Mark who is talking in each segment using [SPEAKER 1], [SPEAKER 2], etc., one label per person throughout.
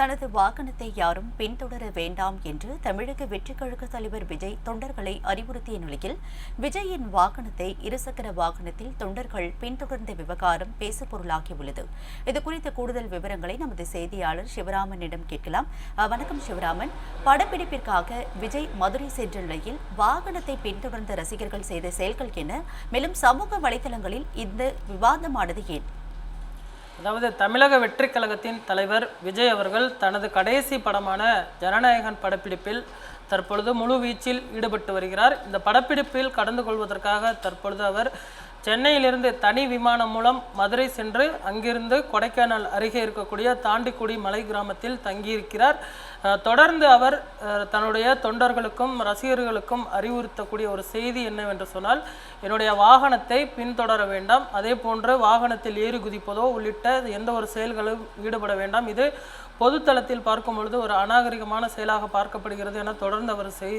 [SPEAKER 1] தனது வாகனத்தை யாரும் பின்தொடர வேண்டாம் என்று தமிழக வெற்றி கழக தலைவர் விஜய் தொண்டர்களை அறிவுறுத்திய நிலையில் விஜயின் வாகனத்தை இருசக்கர வாகனத்தில் தொண்டர்கள் பின்தொடர்ந்த விவகாரம் பேசுபொருளாகியுள்ளது இதுகுறித்த கூடுதல் விவரங்களை நமது செய்தியாளர் சிவராமனிடம் கேட்கலாம் வணக்கம் சிவராமன் படப்பிடிப்பிற்காக விஜய் மதுரை சென்ற நிலையில் வாகனத்தை பின்தொடர்ந்த ரசிகர்கள் செய்த செயல்கள் என மேலும் சமூக வலைதளங்களில் இந்த விவாதமானது ஏன்
[SPEAKER 2] அதாவது தமிழக வெற்றி கழகத்தின் தலைவர் விஜய் அவர்கள் தனது கடைசி படமான ஜனநாயகன் படப்பிடிப்பில் தற்பொழுது முழு வீச்சில் ஈடுபட்டு வருகிறார் இந்த படப்பிடிப்பில் கடந்து கொள்வதற்காக தற்பொழுது அவர் சென்னையிலிருந்து தனி விமானம் மூலம் மதுரை சென்று அங்கிருந்து கொடைக்கானல் அருகே இருக்கக்கூடிய தாண்டிக்குடி மலை கிராமத்தில் தங்கியிருக்கிறார் தொடர்ந்து அவர் தன்னுடைய தொண்டர்களுக்கும் ரசிகர்களுக்கும் அறிவுறுத்தக்கூடிய ஒரு செய்தி என்னவென்று சொன்னால் என்னுடைய வாகனத்தை பின்தொடர வேண்டாம் அதே போன்று வாகனத்தில் ஏறி குதிப்பதோ உள்ளிட்ட எந்த ஒரு செயல்களும் ஈடுபட வேண்டாம் இது பொதுத்தளத்தில் பார்க்கும் பொழுது ஒரு அநாகரிகமான செயலாக பார்க்கப்படுகிறது என தொடர்ந்து அவர் செய்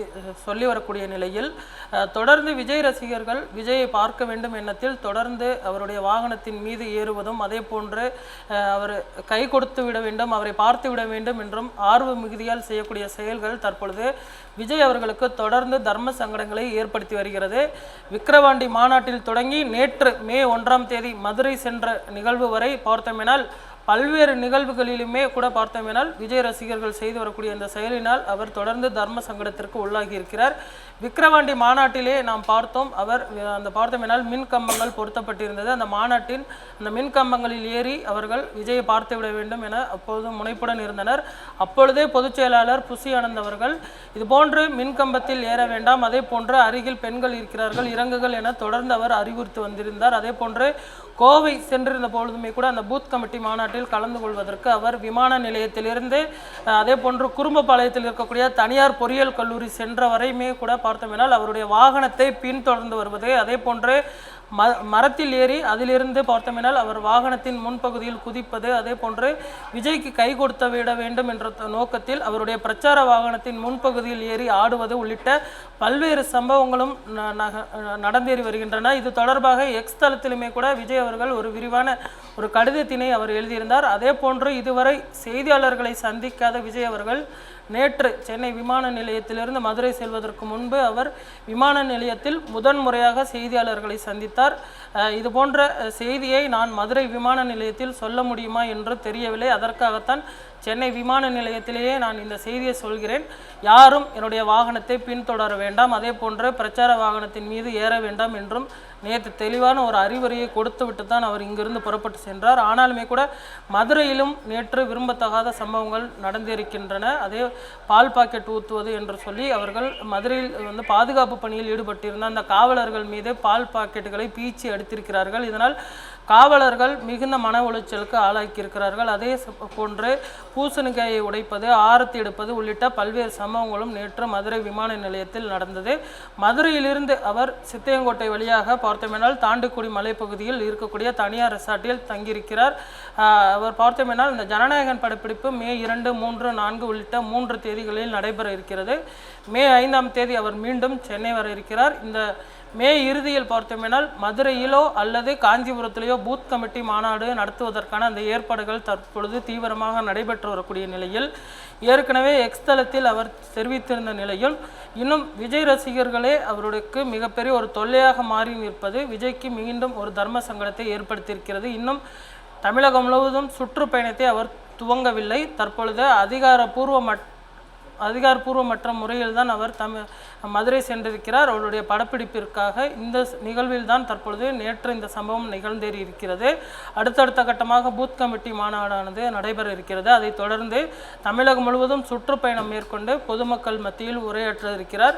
[SPEAKER 2] சொல்லி வரக்கூடிய நிலையில் தொடர்ந்து விஜய் ரசிகர்கள் விஜயை பார்க்க வேண்டும் எண்ணத்தில் தொடர்ந்து அவருடைய வாகனத்தின் மீது ஏறுவதும் அதே போன்று அவர் கை கொடுத்து விட வேண்டும் அவரை பார்த்து விட வேண்டும் என்றும் ஆர்வ மிகுதியால் செய்யக்கூடிய செயல்கள் தற்பொழுது விஜய் அவர்களுக்கு தொடர்ந்து தர்ம சங்கடங்களை ஏற்படுத்தி வருகிறது விக்கிரவாண்டி மாநாட்டில் தொடங்கி நேற்று மே ஒன்றாம் தேதி மதுரை சென்ற நிகழ்வு வரை பார்த்தோமெனால் பல்வேறு நிகழ்வுகளிலுமே கூட பார்த்தோமேனால் விஜய் ரசிகர்கள் செய்து வரக்கூடிய இந்த செயலினால் அவர் தொடர்ந்து தர்ம சங்கடத்திற்கு உள்ளாகி இருக்கிறார் விக்கிரவாண்டி மாநாட்டிலே நாம் பார்த்தோம் அவர் அந்த பார்த்தோம் என்னால் மின் கம்பங்கள் பொருத்தப்பட்டிருந்தது அந்த மாநாட்டின் அந்த மின் கம்பங்களில் ஏறி அவர்கள் விஜயை பார்த்து விட வேண்டும் என அப்போது முனைப்புடன் இருந்தனர் அப்பொழுதே பொதுச் செயலாளர் புசி ஆனந்த் அவர்கள் இதுபோன்று மின் கம்பத்தில் ஏற வேண்டாம் அதே போன்று அருகில் பெண்கள் இருக்கிறார்கள் இறங்குகள் என தொடர்ந்து அவர் அறிவுறுத்து வந்திருந்தார் அதே போன்று கோவை சென்றிருந்த பொழுதுமே கூட அந்த பூத் கமிட்டி மாநாட்டில் கலந்து கொள்வதற்கு அவர் விமான நிலையத்திலிருந்து அதே போன்று குறும்பபாளையத்தில் இருக்கக்கூடிய தனியார் பொறியியல் கல்லூரி சென்ற வரையுமே கூட பார்த்தோம் என்றால் அவருடைய வாகனத்தை பின்தொடர்ந்து வருவது அதே போன்று ம மரத்தில் ஏறி அதிலிருந்து பார்த்தோமெனால் அவர் வாகனத்தின் முன்பகுதியில் குதிப்பது அதே போன்று விஜய்க்கு கை கொடுத்த விட வேண்டும் என்ற நோக்கத்தில் அவருடைய பிரச்சார வாகனத்தின் முன்பகுதியில் ஏறி ஆடுவது உள்ளிட்ட பல்வேறு சம்பவங்களும் நடந்தேறி வருகின்றன இது தொடர்பாக எக்ஸ் தளத்திலுமே கூட விஜய் அவர்கள் ஒரு விரிவான ஒரு கடிதத்தினை அவர் எழுதியிருந்தார் அதே போன்று இதுவரை செய்தியாளர்களை சந்திக்காத விஜய் அவர்கள் நேற்று சென்னை விமான நிலையத்திலிருந்து மதுரை செல்வதற்கு முன்பு அவர் விமான நிலையத்தில் முதன்முறையாக செய்தியாளர்களை சந்தித்தார் तर இது போன்ற செய்தியை நான் மதுரை விமான நிலையத்தில் சொல்ல முடியுமா என்று தெரியவில்லை அதற்காகத்தான் சென்னை விமான நிலையத்திலேயே நான் இந்த செய்தியை சொல்கிறேன் யாரும் என்னுடைய வாகனத்தை பின்தொடர வேண்டாம் அதே போன்ற பிரச்சார வாகனத்தின் மீது ஏற வேண்டாம் என்றும் நேற்று தெளிவான ஒரு அறிவுரையை கொடுத்து விட்டு தான் அவர் இங்கிருந்து புறப்பட்டு சென்றார் ஆனாலுமே கூட மதுரையிலும் நேற்று விரும்பத்தகாத சம்பவங்கள் நடந்திருக்கின்றன அதே பால் பாக்கெட் ஊற்றுவது என்று சொல்லி அவர்கள் மதுரையில் வந்து பாதுகாப்பு பணியில் ஈடுபட்டிருந்த அந்த காவலர்கள் மீது பால் பாக்கெட்டுகளை பீச்சி எடுத்திருக்கிறார்கள் இதனால் காவலர்கள் மிகுந்த மன உளைச்சலுக்கு ஆளாக்கியிருக்கிறார்கள் அதே போன்று பூசணிக்காயை உடைப்பது ஆரத்தி எடுப்பது உள்ளிட்ட பல்வேறு சம்பவங்களும் நேற்று மதுரை விமான நிலையத்தில் நடந்தது மதுரையிலிருந்து அவர் சித்தையங்கோட்டை வழியாக பார்த்தோமேனால் தாண்டிக்குடி மலைப்பகுதியில் இருக்கக்கூடிய தனியார் ரெசார்ட்டில் தங்கியிருக்கிறார் அவர் பார்த்தோமேனால் இந்த ஜனநாயகன் படப்பிடிப்பு மே இரண்டு மூன்று நான்கு உள்ளிட்ட மூன்று தேதிகளில் நடைபெற இருக்கிறது மே ஐந்தாம் தேதி அவர் மீண்டும் சென்னை வர இருக்கிறார் இந்த மே இறுதியில் பார்த்தோமேனால் மதுரையிலோ அல்லது காஞ்சிபுரத்திலேயோ பூத் கமிட்டி மாநாடு நடத்துவதற்கான அந்த ஏற்பாடுகள் தற்பொழுது தீவிரமாக நடைபெற்று வரக்கூடிய நிலையில் ஏற்கனவே எக்ஸ் தளத்தில் அவர் தெரிவித்திருந்த நிலையில் இன்னும் விஜய் ரசிகர்களே அவருக்கு மிகப்பெரிய ஒரு தொல்லையாக மாறி நிற்பது விஜய்க்கு மீண்டும் ஒரு தர்ம சங்கடத்தை ஏற்படுத்தியிருக்கிறது இன்னும் தமிழகம் முழுவதும் சுற்றுப்பயணத்தை அவர் துவங்கவில்லை தற்பொழுது அதிகாரப்பூர்வமற் அதிகாரப்பூர்வமற்ற முறையில் தான் அவர் தமிழ் மதுரை சென்றிருக்கிறார் அவருடைய படப்பிடிப்பிற்காக இந்த நிகழ்வில் தான் தற்பொழுது நேற்று இந்த சம்பவம் நிகழ்ந்தேறி இருக்கிறது அடுத்தடுத்த கட்டமாக பூத் கமிட்டி மாநாடானது நடைபெற இருக்கிறது அதைத் தொடர்ந்து தமிழகம் முழுவதும் சுற்றுப்பயணம் மேற்கொண்டு பொதுமக்கள் மத்தியில் உரையாற்ற இருக்கிறார்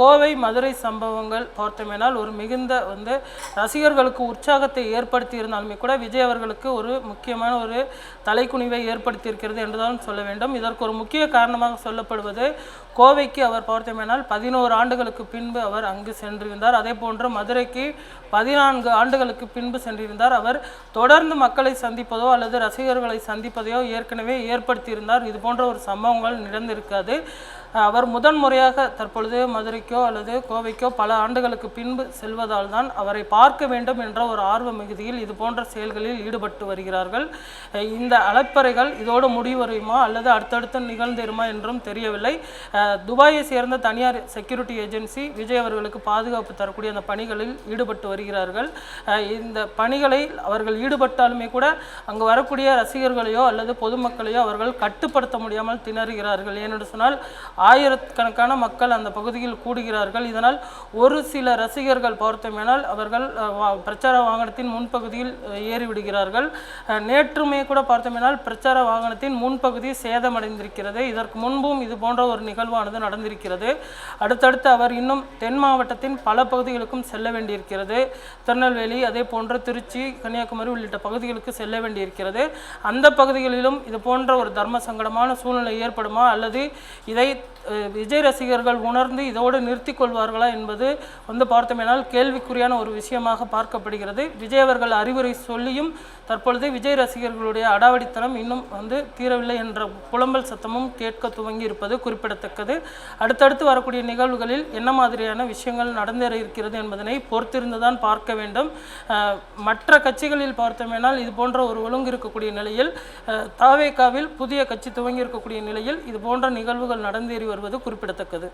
[SPEAKER 2] கோவை மதுரை சம்பவங்கள் பார்த்தோமேனால் ஒரு மிகுந்த வந்து ரசிகர்களுக்கு உற்சாகத்தை ஏற்படுத்தி இருந்தாலுமே கூட விஜய் அவர்களுக்கு ஒரு முக்கியமான ஒரு தலைக்குனிவை ஏற்படுத்தியிருக்கிறது என்றுதான் சொல்ல வேண்டும் இதற்கு ஒரு முக்கிய காரணமாக சொல்லப்படுவது கோவைக்கு அவர் பார்த்தோமேனால் பதி பதினோரு ஆண்டுகளுக்கு பின்பு அவர் அங்கு சென்றிருந்தார் அதே போன்று மதுரைக்கு பதினான்கு ஆண்டுகளுக்கு பின்பு சென்றிருந்தார் அவர் தொடர்ந்து மக்களை சந்திப்பதோ அல்லது ரசிகர்களை சந்திப்பதையோ ஏற்கனவே ஏற்படுத்தியிருந்தார் இது போன்ற ஒரு சம்பவங்கள் நடந்திருக்காது அவர் முதன் முறையாக தற்பொழுது மதுரைக்கோ அல்லது கோவைக்கோ பல ஆண்டுகளுக்கு பின்பு செல்வதால் தான் அவரை பார்க்க வேண்டும் என்ற ஒரு ஆர்வ மிகுதியில் இது போன்ற செயல்களில் ஈடுபட்டு வருகிறார்கள் இந்த அழைப்பறைகள் இதோடு முடிவருமா அல்லது அடுத்தடுத்து நிகழ்ந்தேருமா என்றும் தெரியவில்லை துபாயை சேர்ந்த தனியார் செக்யூரிட்டி ஏஜென்சி விஜய் அவர்களுக்கு பாதுகாப்பு தரக்கூடிய அந்த பணிகளில் ஈடுபட்டு வருகிறார்கள் இந்த பணிகளை அவர்கள் ஈடுபட்டாலுமே கூட அங்கு வரக்கூடிய ரசிகர்களையோ அல்லது பொதுமக்களையோ அவர்கள் கட்டுப்படுத்த முடியாமல் திணறுகிறார்கள் ஏனென்று சொன்னால் ஆயிரக்கணக்கான மக்கள் அந்த பகுதியில் கூடுகிறார்கள் இதனால் ஒரு சில ரசிகர்கள் பார்த்தோமேனால் அவர்கள் பிரச்சார வாகனத்தின் முன்பகுதியில் ஏறிவிடுகிறார்கள் நேற்றுமே கூட பார்த்தோமேனால் பிரச்சார வாகனத்தின் முன்பகுதி சேதமடைந்திருக்கிறது இதற்கு முன்பும் இது போன்ற ஒரு நிகழ்வானது நடந்திருக்கிறது அடுத்தடுத்து அவர் இன்னும் தென் மாவட்டத்தின் பல பகுதிகளுக்கும் செல்ல வேண்டியிருக்கிறது திருநெல்வேலி அதே போன்ற திருச்சி கன்னியாகுமரி உள்ளிட்ட பகுதிகளுக்கு செல்ல வேண்டியிருக்கிறது அந்த பகுதிகளிலும் இது போன்ற ஒரு தர்ம சங்கடமான சூழ்நிலை ஏற்படுமா அல்லது இதை விஜய் ரசிகர்கள் உணர்ந்து இதோடு நிறுத்தி கொள்வார்களா என்பது வந்து பார்த்தோமேனால் கேள்விக்குறியான ஒரு விஷயமாக பார்க்கப்படுகிறது விஜய் அவர்கள் அறிவுரை சொல்லியும் தற்பொழுது விஜய் ரசிகர்களுடைய அடாவடித்தனம் இன்னும் வந்து தீரவில்லை என்ற புலம்பல் சத்தமும் கேட்க துவங்கி இருப்பது குறிப்பிடத்தக்கது அடுத்தடுத்து வரக்கூடிய நிகழ்வுகளில் என்ன மாதிரியான விஷயங்கள் நடந்தேற இருக்கிறது என்பதனை பொறுத்திருந்துதான் பார்க்க வேண்டும் மற்ற கட்சிகளில் பார்த்தோமேனால் இது போன்ற ஒரு ஒழுங்கு இருக்கக்கூடிய நிலையில் தாவேகாவில் புதிய கட்சி துவங்கி இருக்கக்கூடிய நிலையில் இது போன்ற நிகழ்வுகள் நடந்தேறி வருவது குறிப்பிடத்தக்கது